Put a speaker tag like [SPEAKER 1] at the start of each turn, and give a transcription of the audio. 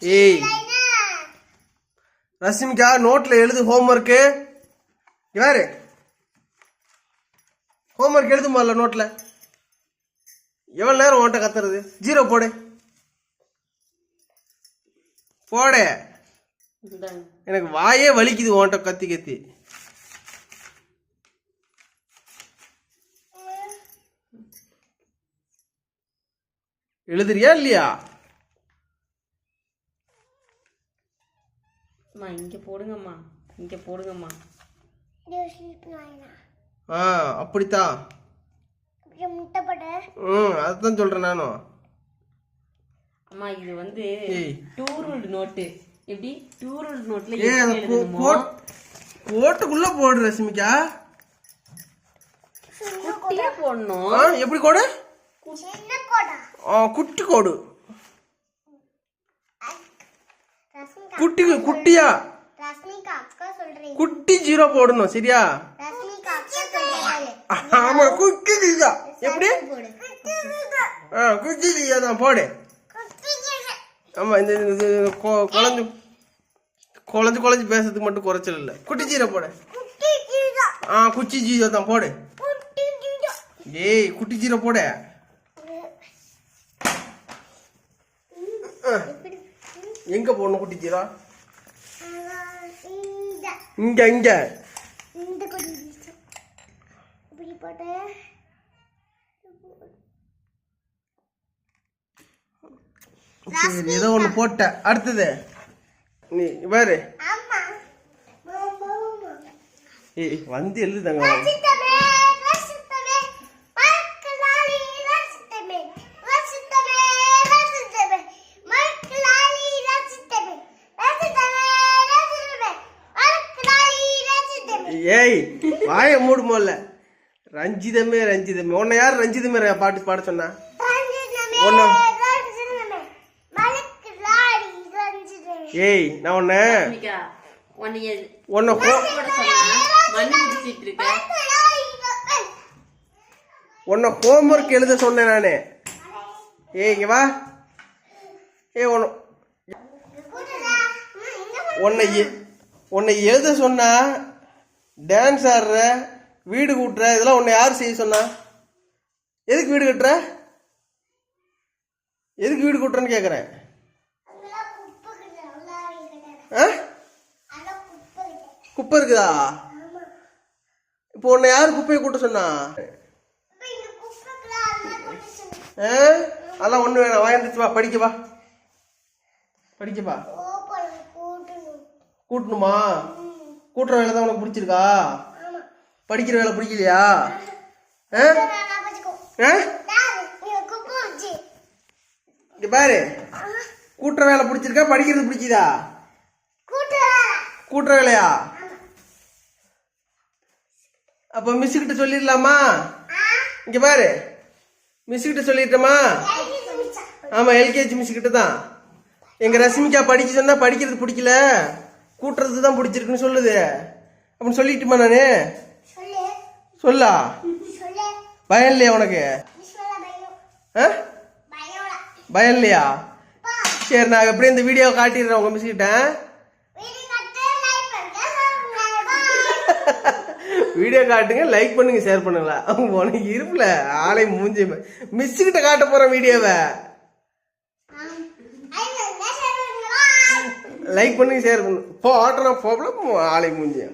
[SPEAKER 1] ஏய். ரஷ்மிகா நோட்ல எழுது ஹோம்ஒர்க்கு யாரு ஹோம்ஒர்க் எழுது முதல்ல நோட்ல? எவ்வளோ நேரம் உன்கிட்ட கத்துறது? ஜீரோ போடு. போடு. எனக்கு வாயே வலிக்குது உன்கிட்ட கத்தி கத்தி. எழுதுறியா இல்லையா?
[SPEAKER 2] அம்மா இங்க போடுங்கம்மா. இங்க போடுங்கம்மா.
[SPEAKER 1] ஆ அப்படித்தான் ம் அதுதான் சொல்றேன் நானும்
[SPEAKER 2] அம்மா இது வந்து
[SPEAKER 1] ஏய்.
[SPEAKER 2] டூருல்டு நோட்டு எப்படி? டூருல்டு நோட்ல
[SPEAKER 1] ஏ அதை
[SPEAKER 2] எப்படி
[SPEAKER 1] போ-
[SPEAKER 2] எழுதணுமோ?
[SPEAKER 1] போட்- கோட்டுக்குள்ள போடு ரஷ்மிகா
[SPEAKER 2] குட்டியா போடணும்.
[SPEAKER 1] எப்படி கோடு?
[SPEAKER 3] சின்ன கோடா.
[SPEAKER 1] ஆ குட்டி கோடு. குட்டி குட்டியா?
[SPEAKER 3] ரஸ்மிகா அக்கா சொல்றேன்
[SPEAKER 1] குட்டி ஜீரோ போடணும் சரியா? ஆமா குட்டி ஜீரோ. எப்படி?
[SPEAKER 3] போடு.
[SPEAKER 1] ஆ குட்டி ஜீரோ தான் போடு. ஆமா இந்த குழஞ்சு குழஞ்சு குழஞ்சு பேசுறதுக்கு மட்டும் குறைச்சல் இல்லை. குட்டி ஜீரோ போடு. ஆ குச்சி ஜீரோ தான் போடு. ஏய் குட்டி ஜீரோ போடு. ஆ. எங்க போடணும் குட்டி
[SPEAKER 3] இந்த
[SPEAKER 1] இங்க. இங்க சரி ஏதோ ஒண்ணு போட்ட. அடுத்தது. நீ பாரு
[SPEAKER 3] மாமா
[SPEAKER 1] ஏய் வந்து எழுதுதாங்க ஏய் வாய மூடு முதல்ல ரஞ்சிதமே ரஞ்சிதமே. உன்னை யார் ரஞ்சிதமே பாட்டு பாட சொன்னா?
[SPEAKER 3] ரஞ்சிதமே
[SPEAKER 1] ஏய் நான் உன்னை உன்னை உன்னை ஹோம்ஒர்க் எழுத சொன்னேன் நானு. ஏய் இங்க வா.
[SPEAKER 3] கூட்டடா. இங்க
[SPEAKER 1] உன்னை உன்னை எழுத சொன்னா டான்ஸ் ஆடுற வீடு கூட்டுற இதெல்லாம் உன்னை யார் செய்ய சொன்னா? எதுக்கு வீடு கட்டுற? எதுக்கு வீடு கூட்டுறன்னு கேட்குறேன் ஆ?
[SPEAKER 3] குப்பை
[SPEAKER 1] இருக்குதா? இப்போ உன்னை யார் குப்பையை கூட்ட சொன்னா? ஆ? அதெல்லாம் ஒண்ணு வேணாம். வாங்கிட்டு வா. படிக்க வா. படிக்க வா.
[SPEAKER 3] ஓப்பன் கூட்டணும்.
[SPEAKER 1] கூட்டணுமா? கூட்டுற வேலை தான் உனக்கு பிடிச்சிருக்கா? படிக்கிற வேலை பிடிக்கலையா? ஆ? ஆ? இங்க பாரு. கூட்டுற வேலை பிடிச்சிருக்கா? படிக்கிறது பிடிக்குதா? கூட்டுற வேலையா? அப்ப மிஸ் கிட்ட சொல்லிடலாமா? இங்க பாரு. மிஸ் கிட்ட சொல்லிட்டோமா? ஆமா எல்கேஜி மிஸ் கிட்ட தான். எங்க ரஷ்மிகா படிக்க சொன்னா படிக்கிறது பிடிக்கல. கூட்டுறது தான் பிடிச்சிருக்குன்னு சொல்லுது. அப்படின்னு சொல்லிட்டுமா நானு?
[SPEAKER 3] சொல்லு.
[SPEAKER 1] பயம் இல்லையா உனக்கு?
[SPEAKER 3] பயம்.
[SPEAKER 1] இல்லையா? சரி நான் எப்படியும் இந்த வீடியோ காட்டிடுறேன் உங்க மிஸ் கிட்ட.
[SPEAKER 3] வீடியோ
[SPEAKER 1] காட்டுங்க லைக் பண்ணுங்க ஷேர் பண்ணுங்களா? உனக்கு இருப்புல. ஆளை மூஞ்சி. மிஸ் கிட்ட காட்ட போறேன் வீடியோவை லைக் பண்ணி ஷேர் பண்ணு போ ஆட்டனா போகல ஆளை மூஞ்சி